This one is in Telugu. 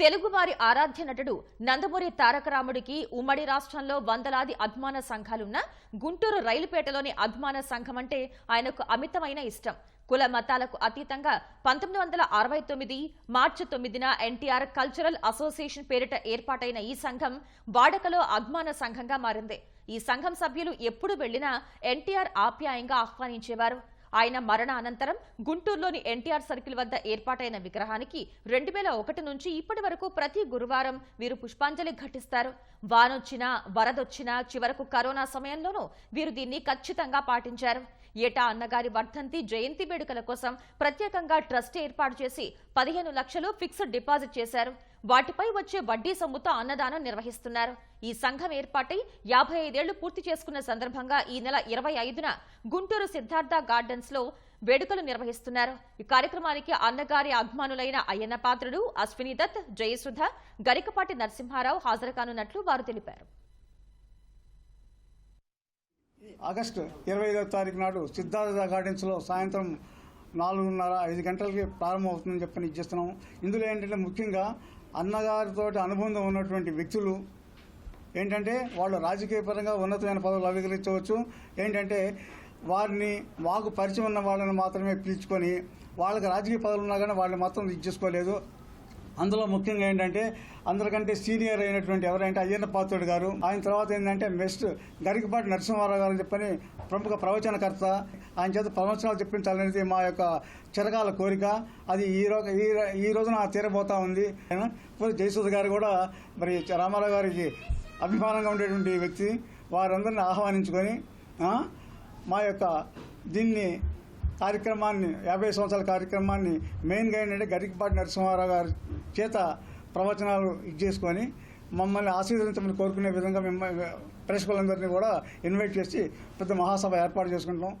తెలుగువారి ఆరాధ్య నటుడు నందమూరి తారక రాముడికి ఉమ్మడి రాష్ట్రంలో వందలాది అభిమాన సంఘాలున్నా గుంటూరు రైలుపేటలోని అభిమాన సంఘం అంటే ఆయనకు అమితమైన ఇష్టం. కుల మతాలకు అతీతంగా పంతొమ్మిది వందల అరవై తొమ్మిది మార్చి తొమ్మిదిన ఎన్టీఆర్ కల్చరల్ అసోసియేషన్ పేరిట ఏర్పాటైన ఈ సంఘం వాడకలో అభిమాన సంఘంగా మారింది. ఈ సంఘం సభ్యులు ఎప్పుడు వెళ్ళినా ఎన్టీఆర్ ఆప్యాయంగా ఆహ్వానించేవారు. ఆయన మరణ అనంతరం గుంటూరులోని ఎన్టీఆర్ సర్కిల్ వద్ద ఏర్పాటైన విగ్రహానికి రెండు వేల ఒకటి నుంచి ఇప్పటి వరకు ప్రతి గురువారం వీరు పుష్పాంజలి ఘటిస్తారు. వానొచ్చినా వరదొచ్చినా చివరకు కరోనా సమయంలోనూ వీరు దీన్ని ఖచ్చితంగా పాటించారు. ఏటా అన్నగారి వర్ధంతి జయంతి వేడుకల కోసం ప్రత్యేకంగా ట్రస్ట్ ఏర్పాటు చేసి పదిహేను లక్షలు ఫిక్స్డ్ డిపాజిట్ చేశారు. వాటిపై వచ్చే వడ్డీ సొమ్ముతో అన్నదానం నిర్వహిస్తున్నారు. ఈ సంఘం ఏర్పాటై యాభై ఐదేళ్ళు పూర్తి చేసుకున్న సందర్భంగా ఈ నెల ఇరవై ఐదున గుంటూరు సిద్ధార్థ గార్డెన్స్లో వేడుకలు నిర్వహిస్తున్నారు. ఈ కార్యక్రమానికి అన్నగారి అభిమానులైన అయ్యన్న పాత్రుడు అశ్విని దత్ జయసుధ గరికపాటి నరసింహారావు హాజరు కానున్నట్లు వారు తెలిపారు. ఆగస్టు ఇరవై ఐదవ తారీఖు నాడు సిద్ధార్థ గార్డెన్స్లో సాయంత్రం నాలుగున్నర ఐదు గంటలకి ప్రారంభమవుతుందని చెప్పని ఇచ్చేస్తున్నాం ఇందులో ఏంటంటే ముఖ్యంగా అన్నగారితో అనుబంధం ఉన్నటువంటి వ్యక్తులు ఏంటంటే వాళ్ళు రాజకీయ పరంగా ఉన్నతమైన పదవులు అలంకరించవచ్చు ఏంటంటే వారిని మాకు పరిచయం ఉన్న వాళ్ళని మాత్రమే పిలుచుకొని వాళ్ళకి రాజకీయ పదవులు ఉన్నా కానీ వాళ్ళని మాత్రం ఇది చేసుకోలేదు. అందులో ముఖ్యంగా ఏంటంటే అందరికంటే సీనియర్ అయినటువంటి ఎవరంటే అయ్యన్న పాత్రుడు గారు. ఆయన తర్వాత ఏంటంటే నెక్స్ట్ గరికపాటి నరసింహారావు గారు చెప్పని ప్రముఖ ప్రవచనకర్త. ఆయన చేత ప్రవచనాలు చెప్పించాలనేది మా యొక్క చిరకాల కోరిక. అది ఈ రోజు ఈ ఈ రోజున తీరబోతా ఉంది. జయసూద్ గారు కూడా మరి రామారావు గారికి అభిమానంగా ఉండేటువంటి వ్యక్తి. వారందరిని ఆహ్వానించుకొని మా యొక్క దీన్ని కార్యక్రమాన్ని యాభై సంవత్సరాల కార్యక్రమాన్ని మెయిన్గా ఏంటంటే గరికపాటి నరసింహారావు గారు చేత ప్రవచనాలు ఇచ్చేసుకొని మమ్మల్ని ఆశీర్వదించమని కోరుకునే విధంగా మిమ్మల్ని ప్రేక్షకులందరినీ కూడా ఇన్వైట్ చేసి పెద్ద మహాసభ ఏర్పాటు చేసుకుంటాం